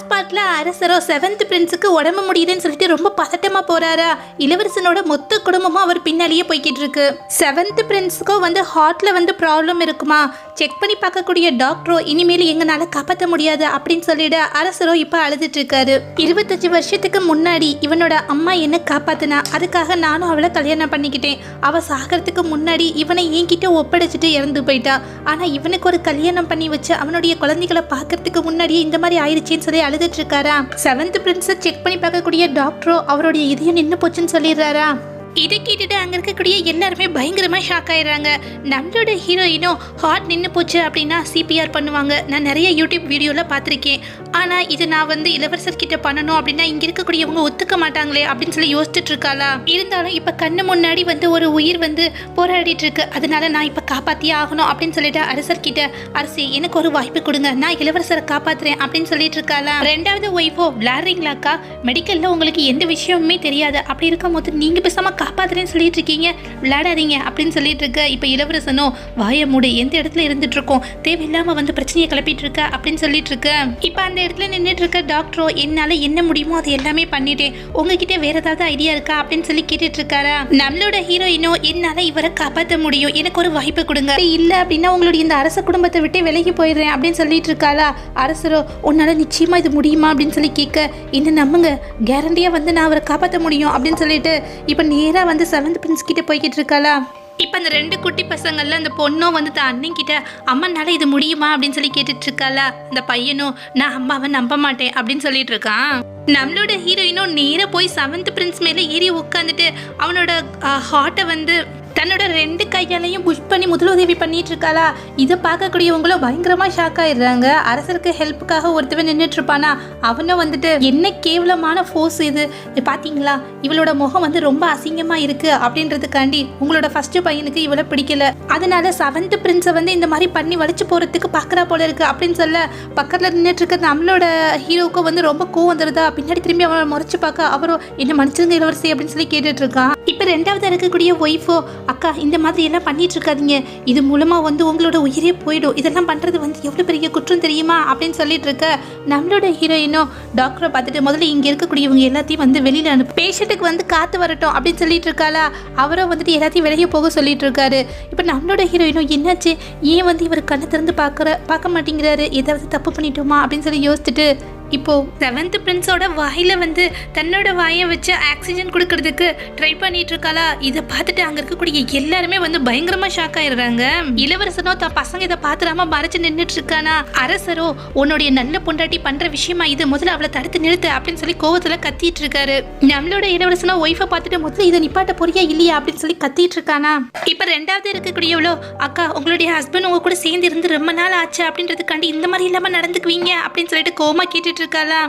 ஸ்பாட்ல அரசரோ செவன்த் பிரின்ஸுக்கு உடம்பு முடியுதுன்னு சொல்லிட்டு ரொம்ப பதட்டமாக போகிறாரா இளவரசனோட மொத்த குடும்பமும் அவர் பின்னாலேயே போய்கிட்டு இருக்கு. செவன்த் பிரின்ஸுக்கும் வந்து ஹார்ட்டில் வந்து ப்ராப்ளம் இருக்குமா? செக் பண்ணி பார்க்கக்கூடிய டாக்டரோ இனிமேல் எங்களால் காப்பாற்ற முடியாது அப்படின்னு சொல்லிட அரசரோ இப்போ அழுதுட்டு இருக்காரு. இருபத்தஞ்சு வருஷத்துக்கு முன்னாடி இவனோட அம்மா என்ன காப்பாத்தினா. அதுக்காக நானும் அவளை கல்யாணம் பண்ணிக்கிட்டேன். அவள் சாகிறதுக்கு முன்னாடி இவனை என்கிட்ட ஒப்படைச்சிட்டு இறந்து போயிட்டா. ஆனால் இவனுக்கு ஒரு கல்யாணம் பண்ணி வச்சு அவனுடைய குழந்தைகளை பார்க்கறதுக்கு முன்னாடியே இந்த மாதிரி ஆயிடுச்சுன்னு சொல்லி அழுதுட்டு இருக்காரா? செவன்த் பிரின்ஸை செக் பண்ணி பார்க்கக்கூடிய டாக்டரோ அவருடைய இதயம் நின்று போச்சுன்னு சொல்லிடுறாரா? இதை கேட்டுட்டு அங்க இருக்கக்கூடிய எல்லாருமே பயங்கரமா ஷாக் ஆயிடுறாங்க. நம்மளோட ஹீரோயினும் ஹார்ட் நின்று போச்சு அப்படின்னா சிபிஆர் பண்ணுவாங்க. நான் நிறைய யூடியூப் வீடியோல பார்த்துருக்கேன். ஆனா இது நான் வந்து இளவரசர் கிட்ட பண்ணணும் அப்படின்னா இங்க இருக்கக்கூடியவங்க ஒத்துக்க மாட்டாங்களே அப்படின்னு சொல்லி யோசிச்சுட்டு இருக்காளா? இருந்தாலும் இப்ப கண்ணு முன்னாடி வந்து ஒரு உயிர் வந்து போராடிட்டு இருக்கு. அதனால நான் இப்ப காப்பாத்தியே ஆகணும் அப்படின்னு சொல்லிட்டு அரசர் கிட்ட அரசி எனக்கு ஒரு வாய்ப்பு கொடுங்க. நான் இளவரசரை காப்பாத்துறேன் அப்படின்னு சொல்லிட்டு இருக்காளா? ரெண்டாவது ஒய்ஃபோ விளாடுறீங்களாக்கா மெடிக்கல்ல உங்களுக்கு எந்த விஷயமுமே தெரியாது. அப்படி இருக்கும் போது நீங்க பேசாம காப்பாத்துறேன்னு சொல்லிட்டு இருக்கீங்க. விளையாடாதீங்க அப்படின்னு சொல்லிட்டு இருக்க இப்போ இளவரசனோ வாய மூடு எந்த இடத்துல இருந்துட்டு இருக்கோம்? தேவையில்லாம வந்து பிரச்சனையை கிளப்பிட்டு இருக்க அப்படின்னு சொல்லிட்டு இருக்க. இப்போ அந்த இடத்துல நின்றுட்டு இருக்க டாக்டரோ என்னால என்ன முடியுமோ அது எல்லாமே பண்ணிட்டேன். உங்ககிட்ட வேற ஏதாவது ஐடியா இருக்கா அப்படின்னு சொல்லி கேட்டுட்டு இருக்காரா? நம்மளோட ஹீரோயினோ என்னால இவரை காப்பாற்ற முடியும். எனக்கு ஒரு வாய்ப்பு கொடுங்க. இல்லை இல்ல அப்படின்னா உங்களுடைய இந்த அரச குடும்பத்தை விட்டு விலகி போயிடுறேன் அப்படின்னு சொல்லிட்டு இருக்காளா? அரசரோ உன்னால நிச்சயமா இது முடியுமா அப்படின்னு சொல்லி கேட்க என்ன நம்புங்க? கேரண்டியா வந்து நான் அவரை காப்பாற்ற முடியும் அப்படின்னு சொல்லிட்டு இப்போ நீ வந்து செவன்த் பிரின்ஸ் கிட்ட போய்கிட்டு இருக்காளா? இப்போ அந்த ரெண்டு குட்டி பசங்களில் அந்த பொண்ணும் வந்து தான் அண்ணன்கிட்ட அம்மனால இது முடியுமா? அப்படின்னு சொல்லி கேட்டுட்டு இருக்காள? அந்த பையனும் நான் அம்மாவை நம்ப மாட்டேன் அப்படின்னு சொல்லிட்டு இருக்கான். நம்மளோட ஹீரோயினும் நேராக போய் செவன்த் பிரின்ஸ் மேலே ஏறி உட்காந்துட்டு அவனோட ஹார்ட்டை வந்து தன்னோட ரெண்டு கையாலையும் புஷ் பண்ணி முதலுதவி பண்ணிட்டு இருக்காளா இதை பார்க்கக்கூடியவங்களும் பயங்கரமா ஷாக் ஆயிடுறாங்க. அரசருக்கு ஹெல்ப்புக்காக ஒருத்தவன் நின்றுட்டு இருப்பானா அவனும் வந்துட்டு என்ன கேவலமான ஃபோர்ஸ் இது? இது பாத்தீங்களா? இவளோட முகம் வந்து ரொம்ப அசிங்கமா இருக்கு அப்படின்றதுக்காண்டி உங்களோட ஃபர்ஸ்ட் பையனுக்கு இவளை பிடிக்கல. அதனால செவன்த் பிரின்ஸை வந்து இந்த மாதிரி பண்ணி வலிச்சு போறதுக்கு பாக்குறா போல இருக்கு அப்படின்னு சொல்ல பக்கத்துல நின்றுட்டு இருக்க நம்மளோட ஹீரோவுக்கு வந்து ரொம்ப கோவம் வந்துருதா? பின்னாடி திரும்பி அவனை முறைச்சு பார்க்க அவரும் என்ன மன்னிச்சிருங்க இளவரசி அப்படின்னு சொல்லி கேட்டுட்டு இருக்கான். இப்ப ரெண்டாவது இருக்கக்கூடிய ஒய்ஃபோ அக்கா இந்த மாதிரி எல்லாம் பண்ணிட்டு இருக்காதீங்க இது மூலமா வந்து உங்களோட உயிரே போயிடும். இதெல்லாம் பண்றது வந்து எவ்வளவு பெரிய குற்றம் தெரியுமா? அப்படின்னு சொல்லிட்டு இருக்க நம்மளோட ஹீரோயினும் டாக்டரை பார்த்துட்டு முதல்ல இங்க இருக்கக்கூடியவங்க எல்லாத்தையும் வந்து வெளியில அனுப்பு பேஷண்ட்டுக்கு வந்து காத்து வரட்டும் அப்படின்னு சொல்லிட்டு இருக்காளா? அவரும் வந்துட்டு எல்லாத்தையும் வெளியே போக சொல்லிட்டு இருக்காரு. இப்போ நம்மளோட ஹீரோயினும் என்னாச்சு? ஏன் வந்து இவர் கண்ணை திறந்து பார்க்குற பார்க்க மாட்டேங்கிறாரு? ஏதாவது தப்பு பண்ணிட்டோமா? அப்படின்னு சொல்லி யோசிச்சுட்டு இப்போ செவன்த் பிரின்ஸோட வாயில வந்து தன்னோட வாயை வச்சு ஆக்சிஜன் கொடுக்கறதுக்கு ட்ரை பண்ணிட்டு இருக்காளா இதை பார்த்துட்டு அங்க இருக்கக்கூடிய எல்லாருமே வந்து பயங்கரமா ஷாக் ஆயிடுறாங்க. இளவரசனோ தன் பசங்க இதை பார்த்துடாம மறைச்சு நின்றுட்டு இருக்கானா அரசரோ உன்னுடைய நல்ல பொண்டாட்டி பண்ற விஷயமா இது? முதல்ல அவளை தடுத்து நிறுத்து அப்படின்னு சொல்லி கோவத்துல கத்திட்டு இருக்காரு நம்மளோட இளவரசனோ ஒய்ஃபை பார்த்துட்டு முதல்ல இதை நிப்பாட்ட போறியா இல்லையா அப்படின்னு சொல்லி கத்திட்டு இருக்கானா இப்ப ரெண்டாவது இருக்கக்கூடியவளோ அக்கா உங்களுடைய ஹஸ்பண்ட் உங்க கூட சேர்ந்து இருந்து ரொம்ப நாள் ஆச்சு அப்படின்றதுக்காண்டி இந்த மாதிரி இல்லாம நடந்துக்குவீங்க அப்படின்னு சொல்லிட்டு கோமா கேட்டுட்டு இருக்காளா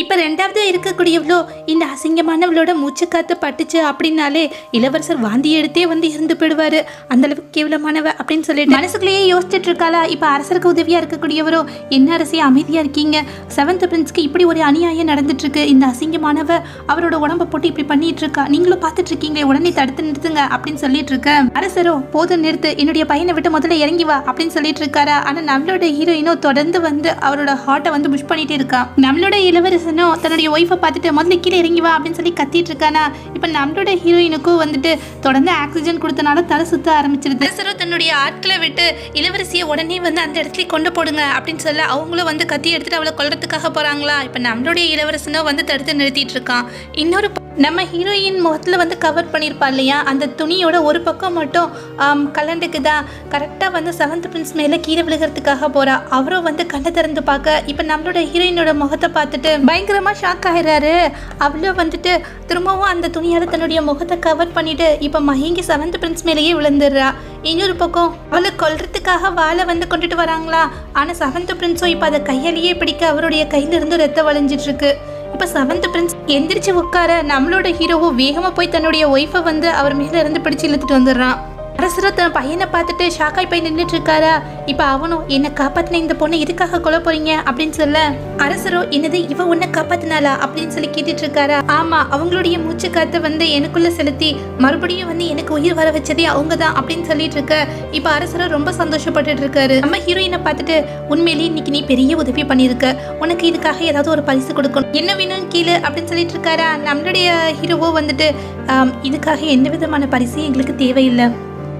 இப்போ ரெண்டாவது இருக்கக்கூடியவளோ இந்த அசிங்கமானவளோட மூச்சு காத்து பட்டுச்சு அப்படின்னாலே இளவரசர் வாந்தி எடுத்தே வந்து இறந்து போயிடுவாரு. அந்தளவுக்கு கேவலமானவ அப்படின்னு சொல்லிட்டு மனசுக்குள்ளேயே யோசிச்சுட்டு இருக்காளா? இப்போ அரசருக்கு உதவியாக இருக்கக்கூடியவரோ என்ன அரசிய அமைதியாக இருக்கீங்க? செவன்த் பிரின்ஸ்க்கு இப்படி ஒரு அநியாயம் நடந்துட்டு இருக்கு இந்த அசிங்கமானவ அவரோட உடம்பை போட்டு இப்படி பண்ணிட்டு இருக்கா. நீங்களும் பார்த்துட்டு இருக்கீங்களே உடனே தடுத்து நிறுத்துங்க அப்படின்னு சொல்லிட்டு இருக்க. அரசரோ போதும் நிறுத்து. என்னுடைய பையனை விட்டு முதல்ல இறங்கி வா அப்படின்னு சொல்லிட்டு இருக்காரா? ஆனால் நம்மளோட ஹீரோயினோ தொடர்ந்து வந்து அவரோட ஹார்ட்டை வந்து புஷ் பண்ணிட்டு இருக்கா. நம்மளோட இளவரசனும் தன்னுடைய ஒய்ஃபை பார்த்துட்டு முதல்ல கீழே இறங்கி வா அப்படின்னு சொல்லி கத்திட்டு இருக்கானா. இப்போ நம்மளோட ஹீரோயினுக்கும் வந்துட்டு தொடர்ந்து ஆக்சிஜன் கொடுத்தனால தலை சுத்த ஆரம்பிச்சிருது. அரசரும் தன்னுடைய ஆட்களை விட்டு இளவரசியை உடனே வந்து அந்த இடத்துல கொண்டு போடுங்க அப்படின்னு சொல்ல அவங்களும் வந்து கத்தி எடுத்துட்டு அவளை கொல்றதுக்காக போறாங்களா? இப்போ நம்மளுடைய இளவரசனோ வந்து தடுத்து நிறுத்திட்டு இருக்கான். இன்னொரு நம்ம ஹீரோயின் முகத்தில் வந்து கவர் பண்ணியிருப்பா இல்லையா? அந்த துணியோட ஒரு பக்கம் மட்டும் கலண்டுக்குதா? கலண்டுக்கு தான் கரெக்டாக வந்து செவன்த் பிரின்ஸ் மேலே கீழே விழுகிறதுக்காக போகிறா அவரும் வந்து கண்ணை திறந்து பார்க்க இப்போ நம்மளோட ஹீரோயினோட முகத்தை பார்த்துட்டு பயங்கரமாக ஷாக் ஆகிறாரு அவளும் வந்துட்டு திரும்பவும் அந்த துணியால் தன்னுடைய முகத்தை கவர் பண்ணிவிட்டு இப்போ மயங்கி செவன்த் பிரின்ஸ் மேலேயே விழுந்துடுறா. இன்னொரு பக்கம் அவளை கொல்றதுக்காக வாழை வந்து கொண்டுட்டு வராங்களா? ஆனால் செவன்த் பிரின்ஸும் இப்போ அதை கையாலேயே பிடிக்க அவருடைய கையிலிருந்து ரத்தம் வளைஞ்சிட்ருக்கு இருக்கு செவன்த் பிரின்ஸ் எந்திரிச்சு உட்கார நம்மளோட ஹீரோவும் வேகமா போய் தன்னுடைய ஒய்ஃபை வந்து அவர் மேல இருந்து பிடிச்சு இழுத்துட்டு வந்துடுறான். அரசரும் தன் பையனை பார்த்துட்டு ஷாக்காய் போய் நின்றுட்டு இருக்காரா? இப்போ அவனும் என்னை காப்பாத்தின இந்த பொண்ணை எதுக்காக கொலை போறீங்க? அப்படின்னு சொல்ல அரசரோ என்னது இவ உன்னை காப்பாத்தினாளா? அப்படின்னு சொல்லி கேட்டுட்டு இருக்காரா? ஆமா அவங்களுடைய மூச்சு காத்தை வந்து எனக்குள்ள செலுத்தி மறுபடியும் வந்து எனக்கு உயிர் வர வச்சதே அவங்க தான் அப்படின்னு சொல்லிட்டு இருக்க இப்போ அரசரோ ரொம்ப சந்தோஷப்பட்டுட்டு இருக்காரு. நம்ம ஹீரோயினை பார்த்துட்டு உண்மையிலேயே இன்னைக்கு நீ பெரிய உதவி பண்ணியிருக்க. உனக்கு இதுக்காக ஏதாவது ஒரு பரிசு கொடுக்கணும். என்ன வேணும் கீழே அப்படின்னு சொல்லிட்டு இருக்காரா? நம்மளுடைய ஹீரோவோ வந்துட்டு இதுக்காக எந்த விதமான பரிசு எங்களுக்கு தேவையில்லை.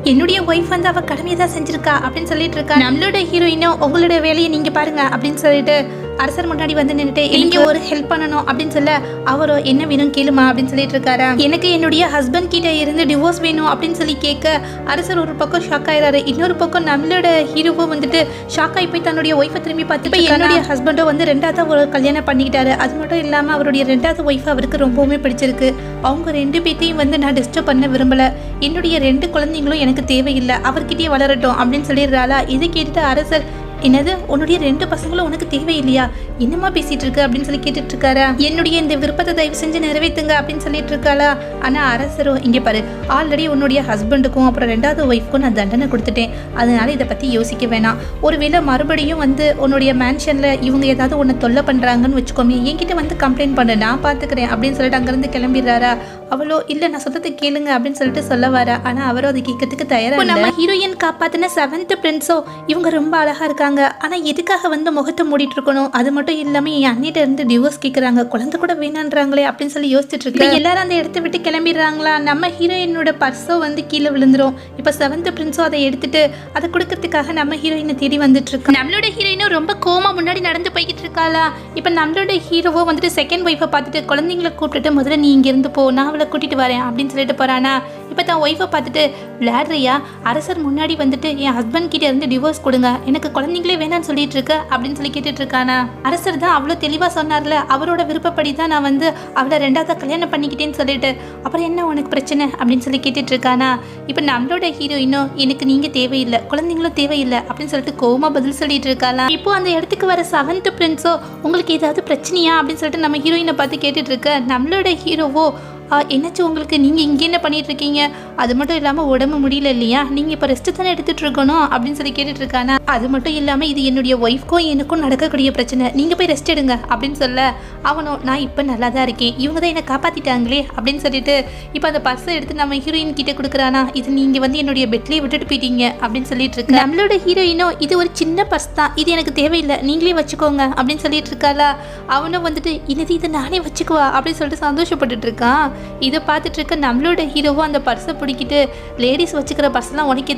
என்னுடைய ஒய்ஃப் வந்து அவ கடமையை தான் செஞ்சிருக்கா அப்படின்னு சொல்லிட்டு இருக்கா. நம்மளோட ஹீரோயினும் உங்களோட வேலையை நீங்க பாருங்க அப்படின்னு சொல்லிட்டு அரசர் முன்னாடி வந்து நின்னுட்டு நீங்க ஒரு ஹெல்ப் பண்ணணும் அப்படின்னு சொல்ல அவரோ என்ன வேணும் கேளுமா அப்படின்னு சொல்லிட்டு இருக்காரா? எனக்கு என்னுடைய ஹஸ்பண்ட் கிட்ட இருந்து டிவோர்ஸ் வேணும் அப்படின்னு சொல்லி கேட்க அரசர் ஒரு பக்கம் ஷாக் ஆயிராரு இன்னொரு பக்கம் நம்மளோட ஹீரோவும் வந்துட்டு ஷாக் ஆகி போய் தன்னுடைய ஒய்ஃபை திரும்பி பார்த்து என்னுடைய ஹஸ்பண்டோ வந்து ரெண்டாவது ஒரு கல்யாணம் பண்ணிக்கிட்டாரு. அது மட்டும் இல்லாம அவருடைய ரெண்டாவது ஒய்ஃப் அவருக்கு ரொம்பவுமே பிடிச்சிருக்கு. அவங்க ரெண்டு பேத்தையும் வந்து நான் டிஸ்டர்ப் பண்ண விரும்பல. என்னுடைய ரெண்டு குழந்தைங்களும் எனக்கு தேவையில்லை. அவர்கிட்டயே வளரட்டும் அப்படின்னு சொல்லிடுறாளா? இதை கேட்டுட்டு அரசர் என்னது? உன்னுடைய ரெண்டு பசங்களும் உனக்கு தேவையில்லையா? என்னம்மா பேசிட்டு இருக்க? அப்படின்னு சொல்லி கேட்டுட்டு இருக்காரா? என்னுடைய இந்த விருப்பத்தை தயவு செஞ்சு நிறைவேத்துங்க அப்படின்னு சொல்லிட்டு இருக்காளா? ஆனா அரசரும் இங்க பாரு. ஆல்ரெடி உன்னுடைய ஹஸ்பண்டுக்கும் அப்புறம் ரெண்டாவது ஒய்ஃப்க்கும் நான் தண்டனை கொடுத்துட்டேன். அதனால இதை பத்தி யோசிக்க வேணாம். ஒருவேளை மறுபடியும் வந்து உன்னுடைய மேன்ஷன்ல இவங்க ஏதாவது உன்னை தொல்லை பண்றாங்கன்னு வச்சுக்கோமே என்கிட்ட வந்து கம்ப்ளைண்ட் பண்ணு. நான் பாத்துக்கிறேன் அப்படின்னு சொல்லிட்டு அங்கிருந்து கிளம்பிடுறாரா? அவளோ இல்ல நான் சொல்றதை கேளுங்க அப்படின்னு சொல்லிட்டு சொல்ல வரா. ஆனா அவரும் அதை கேட்கறதுக்கு தயாரா இல்ல. நம்ம ஹீரோயின் காப்பாத்தின செவன்த் பிரின்ஸோ இவங்க ரொம்ப அழகா இருக்காங்க. ஆனா எதுக்காக வந்து முகத்தை மூடிட்டு இருக்கணும்? அது மட்டும் இல்லாம என் அண்ணிட்ட இருந்து டிவோர்ஸ் கேக்குறாங்க. குழந்தை கூட வேணான்றாங்களே அப்படின்னு சொல்லி யோசிச்சுட்டு இருக்கு. எல்லாரும் அந்த இடத்த விட்டு கிளம்பிடுறாங்களா? நம்ம ஹீரோயினோட பர்ஸோ வந்து கீழே விழுந்துரும். இப்ப செவன்த் பிரின்ஸோ அதை எடுத்துட்டு அதை கொடுக்கறதுக்காக நம்ம ஹீரோயினை தேடி வந்துட்டு இருக்கோம் நம்மளோட ஹீரோயினும் ரொம்ப கோமா முன்னாடி நடந்து போய்கிட்டு இருக்காளா? இப்ப நம்மளோட ஹீரோவோ வந்துட்டு செகண்ட் ஒய்ஃபை பார்த்துட்டு குழந்தைங்களை கூப்பிட்டுட்டு முதல்ல நீ இங்க இருந்து போ. நான் அவளை கூட்டிட்டு வரேன் அப்படின்னு சொல்லிட்டு போறானா இப்போ தான் ஒய்ஃபை பார்த்துட்டு விளையாடுறியா? அரசர் முன்னாடி வந்துட்டு என் ஹஸ்பண்ட் கிட்ட இருந்து டிவோர்ஸ் கொடுங்க. எனக்கு குழந்தைங்களே வேணாம்னு சொல்லிட்டு இருக்க அப்படின்னு சொல்லி கேட்டுட்டு இருக்கானா. அரசர் தான் அவ்வளோ தெளிவாக சொன்னார்ல. அவரோட விருப்பப்படி தான் நான் வந்து அவளை ரெண்டாவது கல்யாணம் பண்ணிக்கிட்டேன்னு சொல்லிட்டு அப்புறம் என்ன உனக்கு பிரச்சனை? அப்படின்னு சொல்லி கேட்டுட்டு இருக்கானா. இப்போ நம்மளோட ஹீரோயினும் எனக்கு நீங்க தேவையில்லை குழந்தைங்களும் தேவையில்லை அப்படின்னு சொல்லிட்டு கோமா பதில் சொல்லிட்டு இருக்காளா இப்போ அந்த இடத்துக்கு வர செவன்த் பிரின்ஸோ உங்களுக்கு ஏதாவது பிரச்சனையா? அப்படின்னு சொல்லிட்டு நம்ம ஹீரோயினை பார்த்து கேட்டுட்டு இருக்க நம்மளோட ஹீரோவோ என்னாச்சு உங்களுக்கு? நீங்கள் இங்கே என்ன பண்ணிட்டு இருக்கீங்க அது மட்டும் இல்லாமல் உடம்பு முடியல இல்லையா? நீங்கள் இப்போ ரெஸ்ட்டு தானே எடுத்துகிட்டு இருக்கணும் அப்படின்னு சொல்லி கேட்டுட்டு இருக்கானா அது மட்டும் இல்லாமல் இது என்னுடைய ஒய்ஃப்க்கும் எனக்கும் நடக்கக்கூடிய பிரச்சனை. நீங்கள் போய் ரெஸ்ட் எடுங்க அப்படின்னு சொல்ல அவனும் நான் இப்போ நல்லா தான் இருக்கேன். இவங்க தான் என்னை காப்பாற்றிட்டாங்களே அப்படின்னு சொல்லிட்டு இப்போ அந்த பர்ஸை எடுத்து நம்ம ஹீரோயின் கிட்டே கொடுக்குறானா? இது நீங்கள் வந்து என்னுடைய பெட்லேயே விட்டுட்டு போயிட்டீங்க அப்படின்னு சொல்லிட்டு இருக்கு நம்மளோட ஹீரோயினும் இது ஒரு சின்ன பர்ஸ் தான். இது எனக்கு தேவையில்லை. நீங்களே வச்சுக்கோங்க அப்படின்னு சொல்லிட்டு இருக்காளா அவனும் வந்துட்டு இது இதை நானே வச்சுக்குவா? அப்படின்னு சொல்லிட்டு சந்தோஷப்பட்டுட்டு இருக்கான். இதை பார்த்துட்டு இருக்க நம்மளோட ஹீரோவும் அந்த பர்ஸை பிடிக்கிட்டு லேடிஸ் வச்சுக்கிற பர்ஸ்லாம் உனக்கு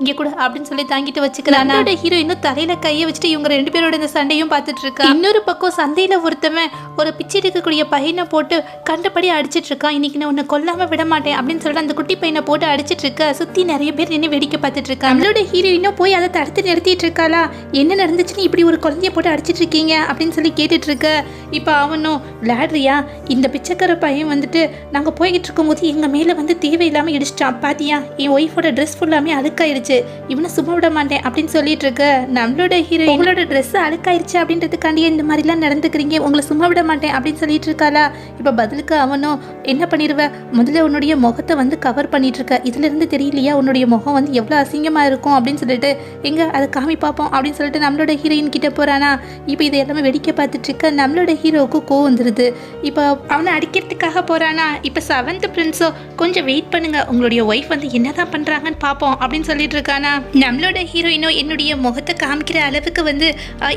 இங்கே கூட அப்படின்னு சொல்லி தாங்கிட்டு வச்சுக்கிறான்? நம்மளோட ஹீரோ இன்னும் தலையில கையை வச்சுட்டு இவங்க ரெண்டு பேரோட இந்த சண்டையும் பார்த்துட்டு இருக்கா இன்னொரு பக்கம் சந்தையில ஒருத்தவன் ஒரு பிச்சை எடுக்கக்கூடிய பையனை போட்டு கண்டபடி அடிச்சிட்டு இருக்கான் இன்னைக்கு நான் உன்னை கொல்லாம விட மாட்டேன் அப்படின்னு சொல்லிட்டு அந்த குட்டி பையனை போட்டு அடிச்சிட்டு இருக்க சுத்தி நிறைய பேர் நின்று வேடிக்கை பார்த்துட்டு இருக்கா நம்மளோட ஹீரோயினும் போய் அதை தடுத்து நிறுத்திட்டு இருக்காளா என்ன நடந்துச்சுன்னு இப்படி ஒரு குழந்தைய போட்டு அடிச்சிட்டு இருக்கீங்க அப்படின்னு சொல்லி கேட்டுட்டு இருக்க இப்போ அவனும் விளையாடுறியா இந்த பிச்சைக்கார பையன் வந்துட்டு நாங்கள் போய்கிட்டு இருக்கும்போது எங்கள் மேலே வந்து தேவையில்லாமல் இடிச்சிட்டான் பாத்தியா? என் ஒய்ஃபோட ட்ரெஸ் ஃபுல்லாமே அழுக்காயிருச்சு. இவனை சும்மா விட மாட்டேன் அப்படின்னு சொல்லிட்டு இருக்க. நம்மளோட ஹீரோ உங்களோட ட்ரெஸ் அழுக்காயிருச்சு அப்படின்றதுக்காண்டியே இந்த மாதிரிலாம் நடந்துக்கிறீங்க. உங்களை சும்மா விட மாட்டேன் அப்படின்னு சொல்லிட்டு இருக்காளா? இப்போ பதிலுக்கு அவனும் என்ன பண்ணிடுவ முதல்ல உன்னுடைய முகத்தை வந்து கவர் பண்ணிட்டு இருக்க. இதுல இருந்து தெரியலையா? உன்னுடைய முகம் வந்து எவ்வளோ அசிங்கமாக இருக்கும்? அப்படின்னு சொல்லிட்டு எங்க அதை காமி பார்ப்போம். அப்படின்னு சொல்லிட்டு நம்மளோட ஹீரோயின் கிட்ட போறானா? இப்போ இதை எல்லாமே வெடிக்க பார்த்துட்டு இருக்க. நம்மளோட ஹீரோவுக்கு கோவம் வந்துருது. இப்போ அவனை அடிக்கிறதுக்காக ஆனால் இப்போ செவன்த் பிரின்ஸோ கொஞ்சம் வெயிட் பண்ணுங்க. உங்களுடைய ஒய்ஃப் வந்து என்னதான் பண்ணுறாங்கன்னு பார்ப்போம் அப்படின்னு சொல்லிட்டு இருக்கானா? நம்மளோட ஹீரோயினோ என்னுடைய முகத்தை காமிக்கிற அளவுக்கு வந்து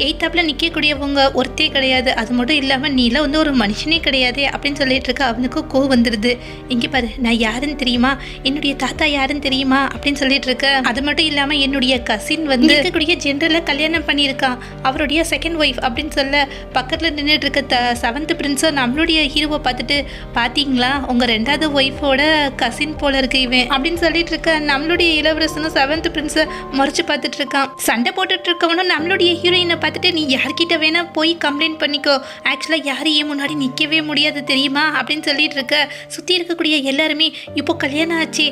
எயித்தாப்பில் நிற்கக்கூடியவங்க ஒருத்தே கிடையாது. அது மட்டும் இல்லாமல் நீலாம் வந்து ஒரு மனுஷனே கிடையாது அப்படின்னு சொல்லிட்டு இருக்க அவனுக்கு கோவம் வந்துடுது இங்கே பாரு நான் யாருன்னு தெரியுமா? என்னுடைய தாத்தா யாருன்னு தெரியுமா? அப்படின்னு சொல்லிட்டு இருக்க. அது மட்டும் இல்லாமல் என்னுடைய கசின் வந்து இருக்கக்கூடிய ஜென்ரலாக கல்யாணம் பண்ணியிருக்கான். அவருடைய செகண்ட் ஒய்ஃப் அப்படின்னு சொல்ல பக்கத்தில் நின்றுட்டு இருக்க த செவன்த் பிரின்ஸோ நம்மளுடைய ஹீரோவை பார்த்துட்டு பார்த்தீங்க பார்த்தீங்களா உங்கள் ரெண்டாவது ஒய்ஃபோட கசின் போல இருக்கு இவன். அப்படின்னு சொல்லிட்டு இருக்க நம்மளுடைய இளவரசனும் செவன்த் பிரின்ஸை முறைச்சு பார்த்துட்டு இருக்கான் சண்டை போட்டுட்டு இருக்கவனும் நம்மளுடைய ஹீரோயினை பார்த்துட்டு நீ யார்கிட்ட வேணா போய் கம்ப்ளைண்ட் பண்ணிக்கோ. ஆக்சுவலாக யாரையும் ஏன் முன்னாடி நிற்கவே முடியாது தெரியுமா? அப்படின்னு சொல்லிட்டு இருக்க சுற்றி இருக்கக்கூடிய எல்லாருமே இப்போ கல்யாணம் ஆச்சு.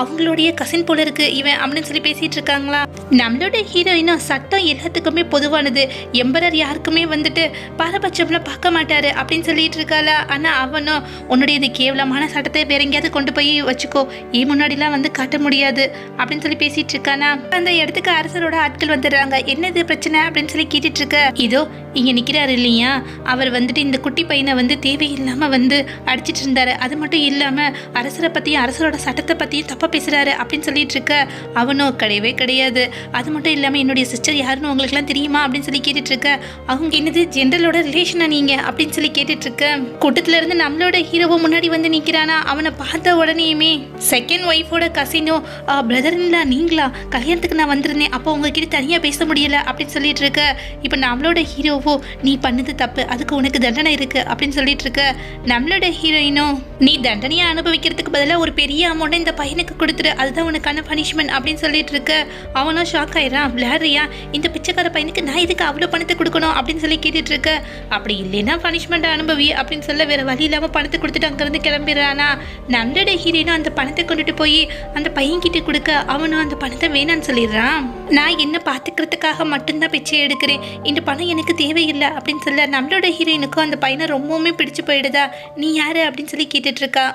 அவங்களுடைய கசின் போல இருக்கு இவன். அப்படின்னு சொல்லி பேசிட்டு இருக்காங்களா? நம்மளோட ஹீரோயினும் சட்டம் எல்லாத்துக்குமே பொதுவானது. எம்பரர் யாருக்குமே வந்துட்டு பாரபட்சம்லாம் பார்க்க மாட்டாரு அப்படின்னு சொல்லிட்டு இருக்காளா? ஆனால் அவனும் உன்னுடைய இது கேவலமான சட்டத்தை வேற எங்கேயாவது கொண்டு போய் வச்சுக்கோ. ஏ முன்னாடிலாம் வந்து காட்ட முடியாது அப்படின்னு சொல்லி பேசிட்டு இருக்கானா? அந்த இடத்துக்கு அரசரோட ஆட்கள் வந்துடுறாங்க. என்னது பிரச்சனை அப்படின்னு சொல்லி கேட்டுட்டு இருக்க. இதோ இங்க நிக்கிறாரு இல்லையா? அவர் வந்துட்டு இந்த குட்டி பையனை வந்து தேவையில்லாம வந்து அடிச்சிட்டு இருந்தாரு. அது மட்டும் இல்லாம அரசரை பத்தியும் அரசரோட சட்டத்தை பத்தியும் தப்பா பேசுறாரு அப்படின்னு சொல்லிட்டு இருக்க. அவனும் கிடையவே கிடையாது. அது மட்டும் இல்லாமல் என்னுடைய சிஸ்டர் யாருன்னு உங்களுக்குலாம் தெரியுமா அப்படின்னு சொல்லி கேட்டுட்டு இருக்க அவங்க என்னது ஜென்ரலோட ரிலேஷனா நீங்க? அப்படின்னு சொல்லி கேட்டுட்டு இருக்க கூட்டத்துல இருந்து நம்மளோட ஹீரோவை முன்னாடி வந்து நிக்கிறானா? அவனை பார்த்த உடனேயுமே செகண்ட் ஒய்ஃபோட கசினோ பிரதர்ங்களா நீங்களா? கல்யாணத்துக்கு நான் வந்திருந்தேன். அப்போ உங்ககிட்ட தனியா பேச முடியல. அப்படின்னு சொல்லிட்டு இருக்க இப்போ நம்மளோட ஹீரோவோ நீ பண்ணது தப்பு. அதுக்கு உனக்கு தண்டனை இருக்கு. அப்படின்னு சொல்லிட்டு இருக்க நம்மளோட ஹீரோயினோ நீ தண்டனையை அனுபவிக்கிறதுக்கு பதிலாக ஒரு பெரிய அமௌண்ட்டை இந்த பையனுக்கு கொடுத்துரு அதுதான் உனக்கான பனிஷ்மெண்ட் அப்படின்னு சொல்லிட்டு இருக்க அவனும் ஷாக் ஆயிடுறான். விளாட்றியா இந்த பிச்சைக்கார பையனுக்கு நான் இதுக்கு அவ்வளோ பணத்தை கொடுக்கணும் அப்படின்னு சொல்லி கேட்டுட்டு இருக்க அப்படி இல்லைன்னா பனிஷ்மெண்ட் அனுபவி அப்படின்னு சொல்ல வேற வழி இல்லாமல் பணத்தை கொடுத்துட்டு அங்கேருந்து கிளம்பிடுறானா? நம்மளோட ஹீரோயினும் அந்த பணத்தை கொண்டுட்டு போய் அந்த பையன்கிட்ட கொடுக்க அவனும் அந்த பணத்தை வேணான்னு சொல்லிடுறான். நான் என்ன பார்த்துக்கிறதுக்காக மட்டும்தான் பிச்சை எடுக்கிறேன். இந்த பணம் எனக்கு தேவையில்லை அப்படின்னு சொல்ல நம்மளோட ஹீரோயினுக்கும் அந்த பையனை ரொம்பவுமே பிடிச்சு போயிடுதா? நீ யாரு அப்படின்னு சொல்லி கேட்டுட்டு இருக்கா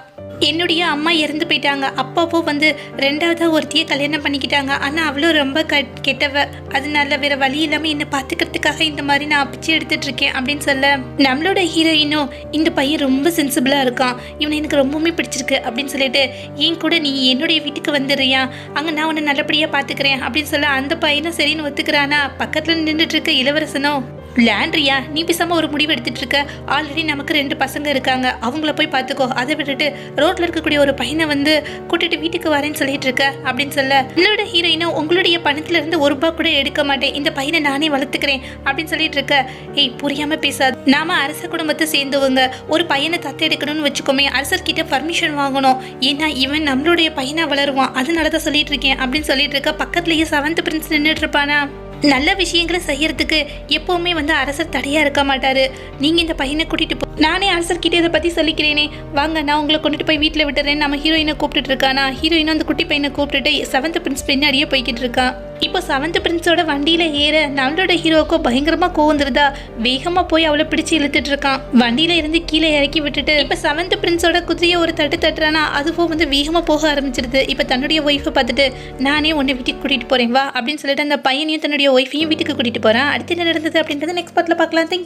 என்னுடைய அம்மா இறந்து போயிட்டாங்க. அப்பாவோ வந்து ரெண்டாவதாக ஒருத்தியை கல்யாணம் பண்ணிக்கிட்டாங்க. ஆனால் அவ்வளோ ரொம்ப கெட்டவ அதனால வேற வழி இல்லாமல் என்னை பார்த்துக்கிறதுக்காக இந்த மாதிரி நான் பிச்சை எடுத்துட்டு இருக்கேன் அப்படின்னு சொல்ல நம்மளோட ஹீரோயினும் இந்த பையன் ரொம்ப சென்சிபிளாக இருக்கான். இவனை எனக்கு ரொம்பவுமே பிடிச்சிருக்கு அப்படின்னு சொல்லிட்டு என் கூட நீ என்னுடைய வீட்டுக்கு வந்துடுறியா? அங்கே நான் உன்னை நல்லபடியாக பார்த்துக்கிறேன் அப்படின்னு சொல்ல அந்த பையனும் சரின்னு ஒத்துக்கிறானா? பக்கத்தில் நின்றுட்டு இருக்க இளவரசனும் லேண்ட்ரியா நீ பேசாமல் ஒரு முடிவு எடுத்துட்டு இருக்க. ஆல்ரெடி நமக்கு ரெண்டு பசங்க இருக்காங்க. அவங்கள போய் பார்த்துக்கோ. அதை விட்டுட்டு ரோட்ல இருக்கக்கூடிய ஒரு பையனை வந்து கூட்டிட்டு வீட்டுக்கு வரேன்னு சொல்லிட்டு இருக்க அப்படின்னு சொல்ல உங்களோட ஹீரோயினும் உங்களுடைய பணத்துல இருந்து ஒரு ரூபாய் கூட எடுக்க மாட்டேன். இந்த பையனை நானே வளர்த்துக்கிறேன். அப்படின்னு சொல்லிட்டு இருக்க. ஏய் புரியாம பேசாது. நாம அரச குடும்பத்தை சேர்ந்தவங்க. ஒரு பையனை தத்தெடுக்கணும்னு வச்சுக்கோமே. அரசர்கிட்ட பர்மிஷன் வாங்கணும். ஏன்னா இவன் நம்மளுடைய பையனை வளருவான். அதனால தான் சொல்லிட்டு இருக்கேன் அப்படின்னு சொல்லிட்டு இருக்க. பக்கத்துலயே செவன்த் பிரின்ஸ் நின்றுட்டு இருப்பானா? நல்ல விஷயங்களை செய்யறதுக்கு எப்பவுமே வந்து அரசர் தடையா இருக்க மாட்டாரு. நீங்க இந்த பையனை கூட்டிட்டு போ நானே அரசர்கிட்ட இதை பத்தி சொல்லிக்கிறேனே. வாங்க நான் உங்களை கொண்டுட்டு போய் வீட்டில் விட்டுறேன் நம்ம ஹீரோயினை கூப்பிட்டுட்டு இருக்கானா? ஹீரோயினும் அந்த குட்டி பையனை கூப்பிட்டுட்டு செவன்த் பிரின்ஸ் பின்னாடியே போய்கிட்டு இருக்கான் இப்போ செவன்த் பிரின்ஸோட வண்டியில் ஏற நம்மளோட ஹீரோவுக்கும் பயங்கரமாக கோவந்துருதா வேகமாக போய் அவளை பிடிச்சி இழுத்துட்டு இருக்கான். வண்டியில் இருந்து கீழே இறக்கி விட்டுட்டு இப்போ செவன்த் பிரின்ஸோட குதிரையை ஒரு தட்டு தட்டுறானா? அதுவும் வந்து வேகமாக போக ஆரம்பிச்சிருது. இப்போ தன்னுடைய ஒய்ஃபை பார்த்துட்டு நானே உன்னை வீட்டுக்கு கூட்டிட்டு போகிறேன் வா அப்படின்னு சொல்லிட்டு அந்த பையனையும் தன்னுடைய ஒய்ஃபையும் வீட்டுக்கு கூட்டிட்டு போகிறான் அடுத்து என்ன நடந்தது அப்படின்றத நெக்ஸ்ட் பார்ட்ல பார்க்கலாம். தேங்க்.